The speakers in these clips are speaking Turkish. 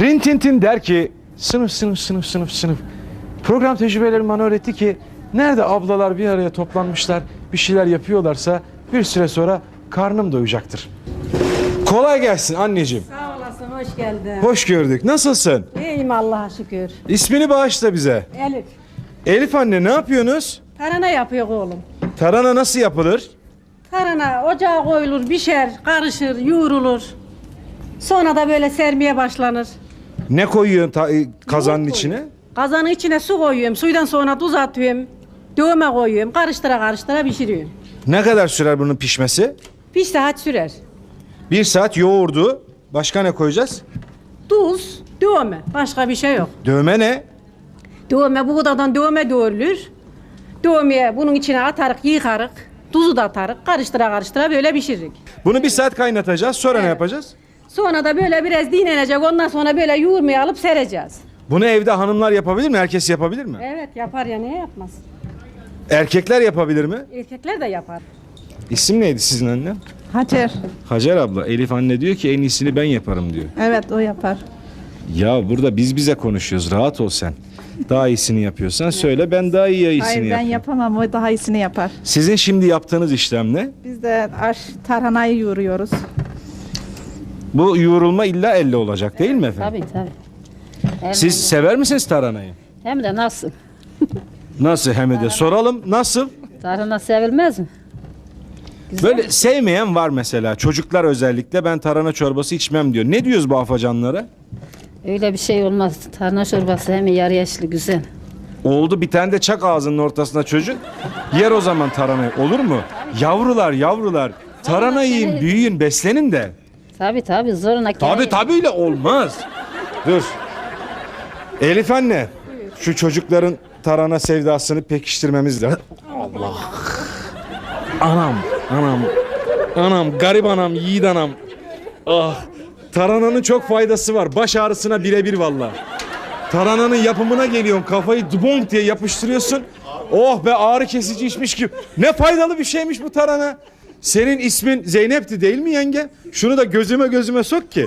Rintintin der ki sınıf sınıf sınıf sınıf sınıf. Program tecrübeleri bana öğretti ki nerede ablalar bir araya toplanmışlar bir şeyler yapıyorlarsa bir süre sonra karnım doyacaktır. Kolay gelsin anneciğim. Sağ olasın, hoş geldin. Hoş gördük. Nasılsın? İyiyim Allah'a şükür. İsmini bağışla bize. Elif, Elif anne ne yapıyorsunuz? tarhana yapıyor oğlum. Tarhana nasıl yapılır? Tarhana ocağa koyulur, pişer, karışır, yoğrulur. Sonra da böyle sermeye başlanır. Ne koyuyorsun ta- e, kazanın Yoğurt içine? Kazanın içine su koyuyorum, suydan sonra tuz atıyorum. Dövme koyuyorum, karıştıra karıştıra pişiriyorum. Ne kadar sürer bunun pişmesi? Bir saat sürer. Bir saat yoğurdu. Başka ne koyacağız? Tuz, dövme, başka bir şey yok. Dövme ne? Dövme, buğdadan dövme doğrulur. Dövmeye bunun içine atarık, yıkarık. Tuzu da atarık, karıştıra karıştıra böyle pişiririk. Bunu bir saat kaynatacağız. Sonra ne yapacağız? Sonra da böyle biraz dinlenecek. Ondan sonra böyle yoğurmaya alıp sereceğiz. Bunu evde hanımlar yapabilir mi? Herkes yapabilir mi? Evet yapar ya niye yapmaz? Erkekler yapabilir mi? Erkekler de yapar. İsim neydi sizin anne? Hacer. Hacer abla. Elif anne diyor ki en iyisini ben yaparım diyor. Evet o yapar. Ya burada biz bize konuşuyoruz. Rahat ol sen. Daha iyisini yapıyorsan söyle ben daha iyi iyisini Hayır ben yapayım. yapamam o daha iyisini yapar. Sizin şimdi yaptığınız işlem ne? Biz de aş tarhanayı yoğuruyoruz. Bu yoğrulma illa elle olacak değil mi efendim? Tabii tabii. Siz sever misiniz tarhanayı? Hem de nasıl? Nasıl hem de soralım. Nasıl? Tarhana sevilmez mi? Böyle sevmeyen var mesela. Çocuklar özellikle ben tarhana çorbası içmem diyor. Ne diyoruz bu afacanlara? Öyle bir şey olmaz. Tarhana çorbası hem yarı yaşlı güzel. Oldu bir tane de çak ağzının ortasına çocuk. Yer o zaman tarhanayı. Olur mu? Yavrular yavrular. Tarhana yiyin, büyüyün, beslenin de. Tabii tabii zoruna Tabi tabiyle olmaz. Dur. Elif anne. Şu çocukların tarhana sevdasını pekiştirmemiz lazım. Allah. Anam, anam. Anam, garip anam, yiğit anam. Ah. Tarananın çok faydası var. Baş ağrısına birebir valla. Tarananın yapımına geliyorsun. Kafayı dubonk diye yapıştırıyorsun. Oh be ağrı kesici içmiş gibi. Ne faydalı bir şeymiş bu tarana. Senin ismin Zeynep'ti değil mi yenge? Şunu da gözüme gözüme sok ki.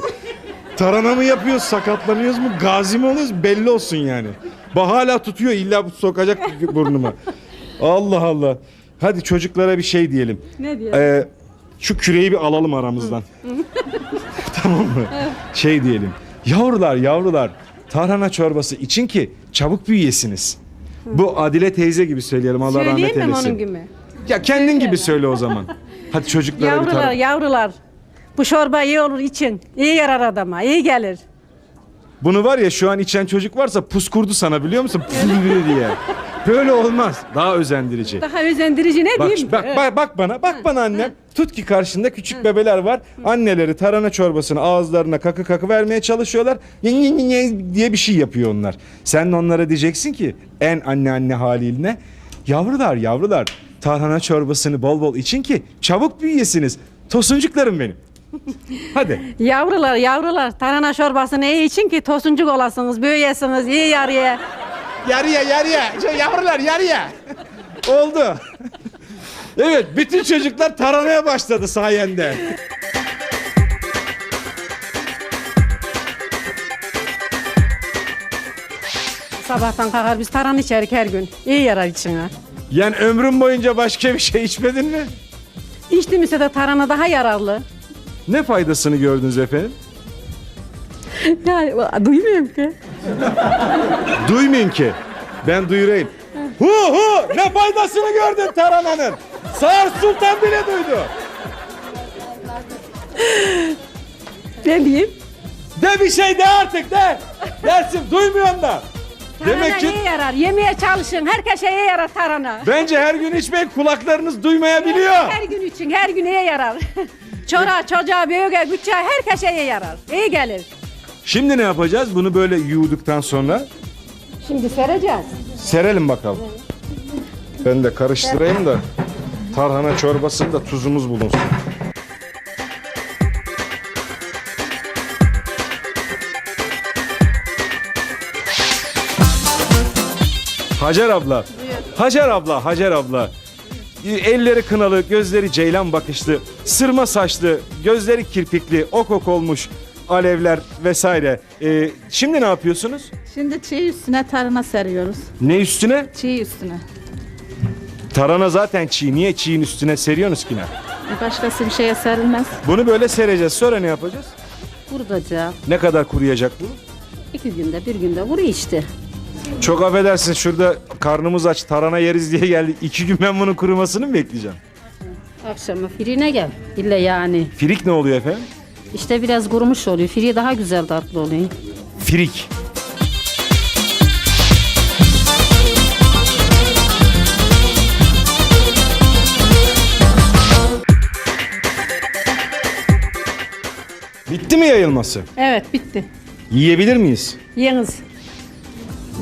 Tarana mı yapıyoruz, sakatlanıyoruz mu, gazi mi oluyoruz belli olsun yani. Bak hala tutuyor illa bu sokacak burnuma. Allah Allah. Hadi çocuklara bir şey diyelim. Ne diyor? Ee, şu küreği bir alalım aramızdan. tamam mı? Şey diyelim. Yavrular yavrular tarhana çorbası için ki çabuk büyüyesiniz. Bu Adile teyze gibi söyleyelim Allah rahmet Söyleyeyim mi eylesin. onun gibi? Ya kendin gibi söyle o zaman. Hadi çocuklara bir Yavrular, yavrular. Bu çorba iyi olur için. İyi yarar adama, iyi gelir. Bunu var ya şu an içen çocuk varsa pus kurdu sana biliyor musun? Pus diye. Böyle olmaz. Daha özendirici. Daha özendirici ne Bak, diyeyim? bak, bak, bak bana, bak bana annem. Tut ki karşında küçük bebeler var. Anneleri tarhana çorbasını ağızlarına kakı kakı vermeye çalışıyorlar. Yin yin yin yin diye bir şey yapıyor onlar. Sen de onlara diyeceksin ki en anne anne haliline. Yavrular yavrular tarhana çorbasını bol bol için ki çabuk büyüyesiniz. Tosuncuklarım benim. Hadi. Yavrular, yavrular. Tarhana çorbasını iyi için ki tosuncuk olasınız, büyüyesiniz, iyi yarıya. Yarıya yarıya. Şey, yavrular yarıya. Oldu. evet bütün çocuklar taranaya başladı sayende. Sabahtan kalkar biz taran içerik her gün. İyi yarar içine. Yani ömrün boyunca başka bir şey içmedin mi? İçtiğimizde de tarhana daha yararlı. Ne faydasını gördünüz efendim? Yani duymuyorum ki. Duymayın ki. Ben duyurayım. Hu hu ne faydasını gördün tarananın. Sağır Sultan bile duydu. Ne diyeyim? De bir şey de artık de. Dersin duymuyorsun da. Demek ki iyi yarar. Yemeye çalışın. Herkese iyi yarar tarhana. bence her gün içmeyin kulaklarınız duymayabiliyor. Her gün için, her gün iyi yarar. Çora, çocuğa, büyüğe, küçüğe herkese iyi yarar. İyi gelir. Şimdi ne yapacağız? Bunu böyle yuduktan sonra Şimdi sereceğiz. serelim bakalım. Ben de karıştırayım da tarhana çorbasında tuzumuz bulunsun. Hacer abla. Hacer abla, Hacer abla. Elleri kınalı, gözleri ceylan bakışlı, sırma saçlı, gözleri kirpikli, ok ok olmuş. alevler vesaire. Ee, şimdi ne yapıyorsunuz? Şimdi çiğ üstüne tarhana seriyoruz. Ne üstüne? Çiğ üstüne. Tarhana zaten çiğ. Niye çiğin üstüne seriyorsunuz ki ne? Başkası bir şeye serilmez. Bunu böyle sereceğiz. Sonra ne yapacağız? Kurutacak. Ne kadar kuruyacak bu? İki günde bir günde vuruyor işte. Çok affedersin şurada karnımız aç tarhana yeriz diye geldik. İki gün ben bunun kurumasını mı bekleyeceğim? Akşama firine gel. İlle yani. Firik ne oluyor efendim? İşte biraz kurumuş oluyor. Firi daha güzel tatlı oluyor. Firik. Bitti mi yayılması? Evet bitti. Yiyebilir miyiz? Yeniz.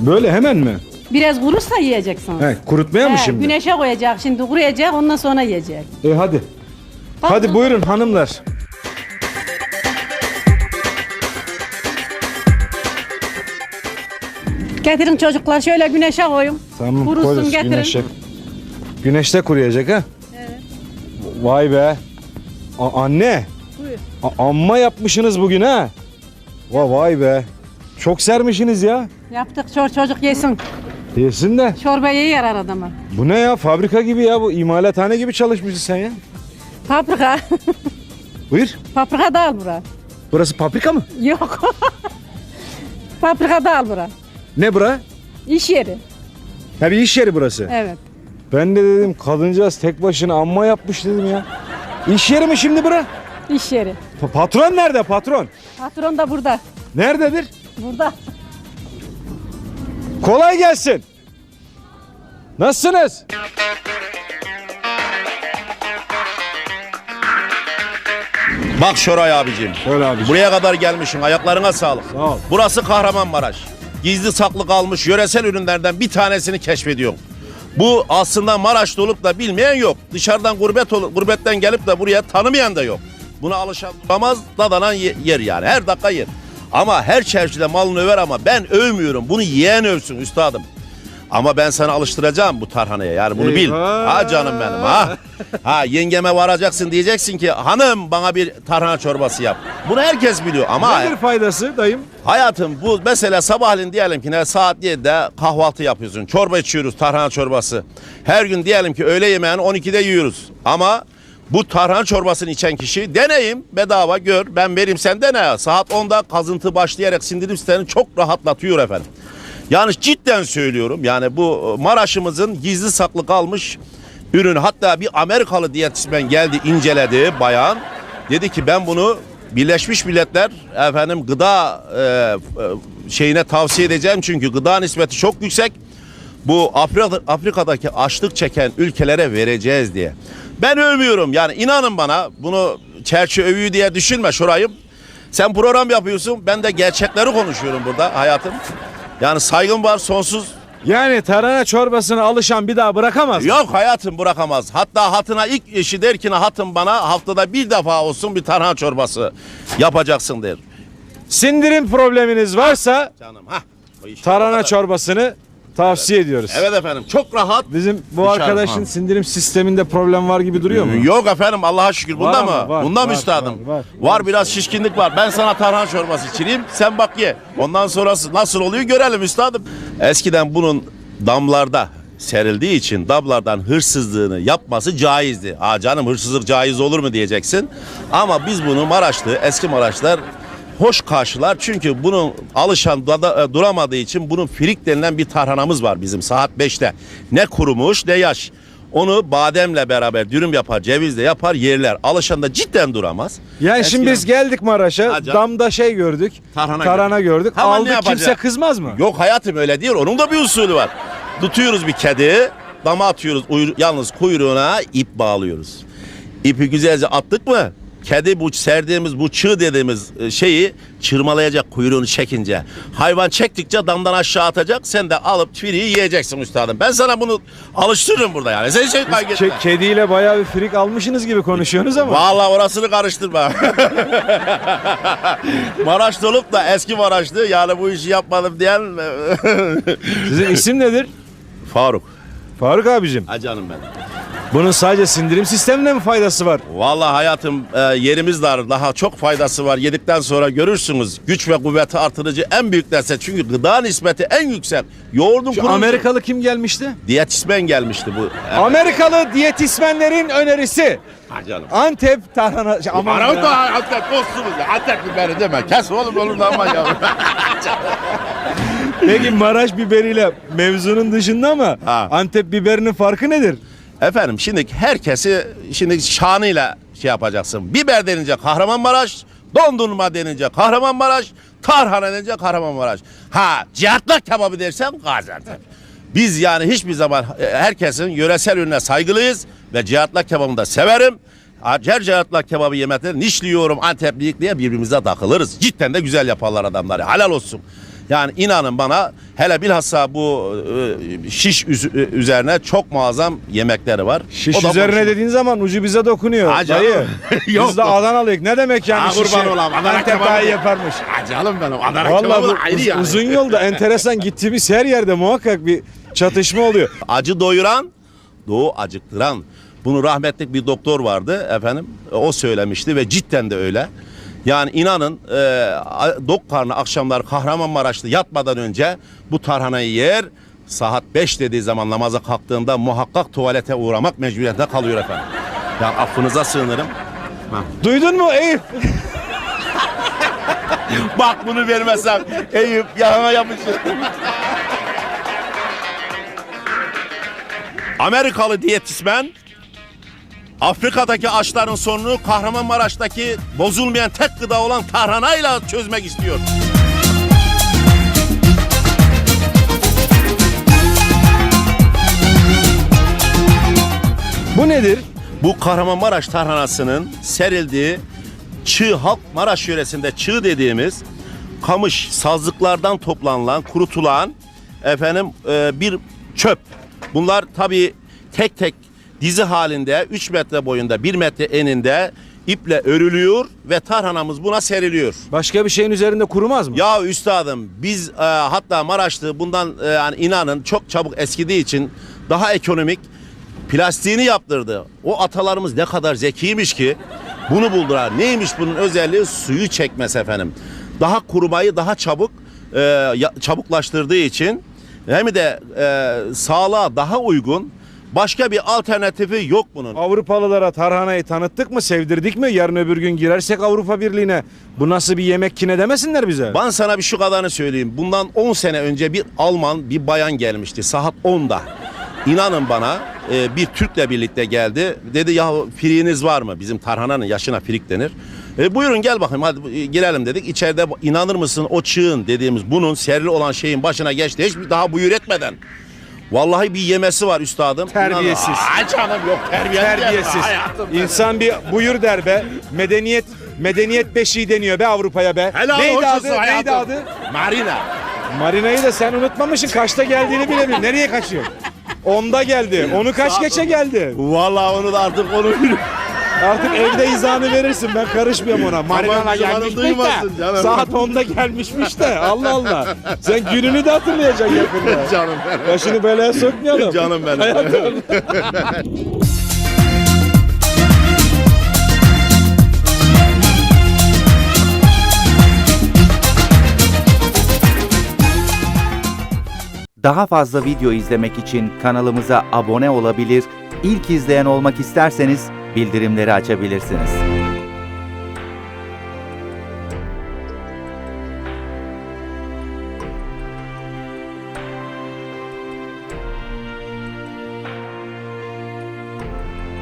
Böyle hemen mi? Biraz kurursa yiyeceksin. He, kurutmaya mı He, şimdi? Güneşe koyacak şimdi kuruyacak ondan sonra yiyecek. E hadi. Hadi buyurun hanımlar. Getirin çocuklar şöyle güneşe koyun. Tamam Kurusun, koyarız getirin. güneşe. Güneşte kuruyacak ha? Evet. Vay be. A- anne. Buyur. A- amma yapmışsınız bugün ha. Va vay be. Çok sermişsiniz ya. Yaptık çor çocuk yesin. Yesin de. Çorbayı yer adama. Bu ne ya? Fabrika gibi ya bu. imalathane gibi çalışmışsın sen ya. Paprika. Buyur. Paprika da al bura. Burası paprika mı? Yok. Paprika da al bura. Ne bura? İş yeri. Ha bir iş yeri burası. Evet. Ben de dedim kadıncağız tek başına amma yapmış dedim ya. İş yeri mi şimdi bura? İş yeri. Pa- patron nerede patron? Patron da burada. Nerededir? Burada. Kolay gelsin. Nasılsınız? Bak Şoray abicim. Öyle abi. Buraya kadar gelmişsin. Ayaklarına sağlık. Sağ ol. Burası Kahramanmaraş. Gizli saklı kalmış yöresel ürünlerden bir tanesini keşfediyorum. Bu aslında Maraş'ta olup da bilmeyen yok. Dışarıdan gurbet ol- gurbetten gelip de buraya tanımayan da yok. Buna alışan bulamaz, dadanan ye- yer yani. Her dakika yer. Ama her çerçide malını över ama ben övmüyorum. Bunu yiyen övsün üstadım. Ama ben sana alıştıracağım bu tarhanaya. Yani bunu bil. Eyvah. Ha canım benim ha. Ha yengeme varacaksın diyeceksin ki hanım bana bir tarhana çorbası yap. Bunu herkes biliyor ama Nedir faydası dayım? hayatım bu mesela sabahleyin diyelim ki ne saat 7'de kahvaltı yapıyorsun. Çorba içiyoruz tarhana çorbası. Her gün diyelim ki öğle yemeğini 12'de yiyoruz. Ama bu tarhana çorbasını içen kişi deneyim bedava gör ben vereyim sen dene. Saat 10'da kazıntı başlayarak sindirim sistemini çok rahatlatıyor efendim. Yani cidden söylüyorum yani bu Maraş'ımızın gizli saklı kalmış ürün. Hatta bir Amerikalı diyetisyen geldi inceledi bayan. Dedi ki ben bunu Birleşmiş Milletler efendim gıda e, e, şeyine tavsiye edeceğim çünkü gıda nispeti çok yüksek. Bu Afrika, Afrika'daki açlık çeken ülkelere vereceğiz diye. Ben övmüyorum yani inanın bana bunu çerçe övüyü diye düşünme şurayım. Sen program yapıyorsun ben de gerçekleri konuşuyorum burada hayatım. Yani saygım var sonsuz. Yani tarhana çorbasına alışan bir daha bırakamaz. Yok hayatım bırakamaz. Hatta hatına ilk işi der ki hatım bana haftada bir defa olsun bir tarhana çorbası yapacaksın der. Sindirim probleminiz varsa Canım ha. tarhana çorbasını tavsiye ediyoruz. Evet efendim çok rahat. Bizim bu Dışarı, arkadaşın ha. sindirim sisteminde problem var gibi duruyor mu? Yok efendim Allah'a şükür. Bunda Var mı? ama, var, Bunda mı var, üstadım? var, Var, var. biraz şişkinlik var. Ben sana tarhana çorbası içireyim. Sen bak ye. Ondan sonrası nasıl oluyor görelim üstadım. Eskiden bunun damlarda serildiği için damlardan hırsızlığını yapması caizdi. Aa canım hırsızlık caiz olur mu diyeceksin. Ama biz bunu Maraşlı, eski Maraşlar hoş karşılar. Çünkü bunun alışan dada- e, duramadığı için bunun firik denilen bir tarhanamız var bizim saat 5'te. Ne kurumuş ne yaş. Onu bademle beraber dürüm yapar, cevizle yapar yerler. Alışan da cidden duramaz. Yani şimdi Eskiden- biz geldik Maraş'a, canım. damda şey gördük, Tarhana tarhana, gördük. gördük, Hemen aldık kimse kızmaz mı? Yok hayatım öyle değil. Onun da bir usulü var. Tutuyoruz bir kedi, dama atıyoruz. yalnız kuyruğuna ip bağlıyoruz. İpi güzelce attık mı? Kedi bu serdiğimiz bu çığ dediğimiz e, şeyi çırmalayacak kuyruğunu çekince. Hayvan çektikçe damdan aşağı atacak. Sen de alıp firiyi yiyeceksin üstadım. Ben sana bunu alıştırırım burada yani. Sen şey kaygı Ke- kediyle bayağı bir frik almışsınız gibi konuşuyorsunuz ama. Vallahi orasını karıştırma. Maraşlı olup da eski Maraşlı yani bu işi yapmadım diyen Sizin isim nedir? Faruk. Faruk abicim. Ha canım benim. Bunun sadece sindirim sistemine mi faydası var? Vallahi hayatım e, yerimiz dar. Daha çok faydası var. Yedikten sonra görürsünüz. Güç ve kuvveti artırıcı en büyük destek. Çünkü gıda nispeti en yüksek. Yoğurdun Şu kurumuş. Amerikalı kim gelmişti? Diyetismen gelmişti bu. Amerikalı diyetismenlerin önerisi. Ha canım. Antep tarhana... şey, Aman Aman da Antep dostumuz. Antep biberi deme. Kes oğlum oğlum ama ya. Peki Maraş biberiyle mevzunun dışında ama Ha. Antep biberinin farkı nedir? Efendim şimdi herkesi şimdi şanıyla şey yapacaksın. Biber denince Kahramanmaraş, dondurma denince Kahramanmaraş, tarhana denince Kahramanmaraş. Ha cihatlar kebabı dersen Gaziantep. Biz yani hiçbir zaman e, herkesin yöresel ürüne saygılıyız ve cihatlar kebabını da severim. Her cihatlar kebabı yemekleri nişliyorum Antepliyik diye birbirimize takılırız. Cidden de güzel yaparlar adamları. Helal olsun. Yani inanın bana hele bilhassa bu e, şiş e, üzerine çok muazzam yemekleri var. Şiş O da üzerine konuşulur. dediğin zaman ucu bize dokunuyor. Ha canım. Dayı. Yok. Biz de Adanalıyık. Ne demek yani Ha, kurban şişe? olam, Adana Antep kebabı yaparmış. Ha canım benim Adana Vallahi kebabı bu da ayrı uz- yani. uzun yolda enteresan gittiğimiz her yerde muhakkak bir çatışma oluyor. Acı doyuran, doğu acıktıran. Bunu rahmetlik bir doktor vardı efendim. O söylemişti ve cidden de öyle. Yani inanın e, dok karnı akşamlar Kahramanmaraş'ta yatmadan önce bu tarhanayı yer. Saat 5 dediği zaman namaza kalktığında muhakkak tuvalete uğramak mecburiyetinde kalıyor efendim. Yani affınıza sığınırım. Duydun mu Eyüp? Bak bunu vermezsem Eyüp yanına yapışır. Amerikalı diyetismen Afrika'daki açların sorununu Kahramanmaraş'taki bozulmayan tek gıda olan tarhanayla çözmek istiyor. Bu nedir? Bu Kahramanmaraş tarhanasının serildiği çığ halk Maraş yöresinde çığ dediğimiz kamış sazlıklardan toplanılan kurutulan efendim e, bir çöp. Bunlar tabii tek tek dizi halinde 3 metre boyunda 1 metre eninde iple örülüyor ve tarhanamız buna seriliyor. Başka bir şeyin üzerinde kurumaz mı? Ya üstadım biz e, hatta Maraş'ta bundan e, yani inanın çok çabuk eskidiği için daha ekonomik plastiğini yaptırdı. O atalarımız ne kadar zekiymiş ki bunu buldular. Neymiş bunun özelliği? Suyu çekmesi efendim. Daha kurumayı daha çabuk e, çabuklaştırdığı için hem de e, sağlığa daha uygun başka bir alternatifi yok bunun. Avrupalılara tarhanayı tanıttık mı, sevdirdik mi? Yarın öbür gün girersek Avrupa Birliği'ne bu nasıl bir yemek kine demesinler bize. Ben sana bir şu kadarını söyleyeyim. Bundan 10 sene önce bir Alman bir bayan gelmişti saat 10'da. İnanın bana e, bir Türk'le birlikte geldi. Dedi ya friğiniz var mı? Bizim tarhananın yaşına frik denir. E, buyurun gel bakayım hadi e, girelim dedik. İçeride inanır mısın o çığın dediğimiz bunun serili olan şeyin başına geçti. Hiç daha buyur etmeden. Vallahi bir yemesi var üstadım. Terbiyesiz. İnanın- Ay canım yok terbiye Terbiyesiz. İnsan bir buyur der be. Medeniyet medeniyet beşiği deniyor be Avrupa'ya be. Helal neydi adı? olsun Neydi hayatım. adı? Marina. Marina'yı da sen unutmamışsın. Kaçta geldiğini bilemiyorum. Nereye kaçıyor? Onda geldi. Onu kaç geçe geldi? Vallahi onu da artık onu Artık evde izahını verirsin. Ben karışmıyorum ona. Marina'la gelmişmiş duymasın de. canım. Saat 10'da gelmişmiş de. Allah Allah. Sen gününü de hatırlayacaksın yakında. Canım benim. Başını belaya sokmayalım. Canım benim. Hayatım. Daha fazla video izlemek için kanalımıza abone olabilir, ilk izleyen olmak isterseniz bildirimleri açabilirsiniz.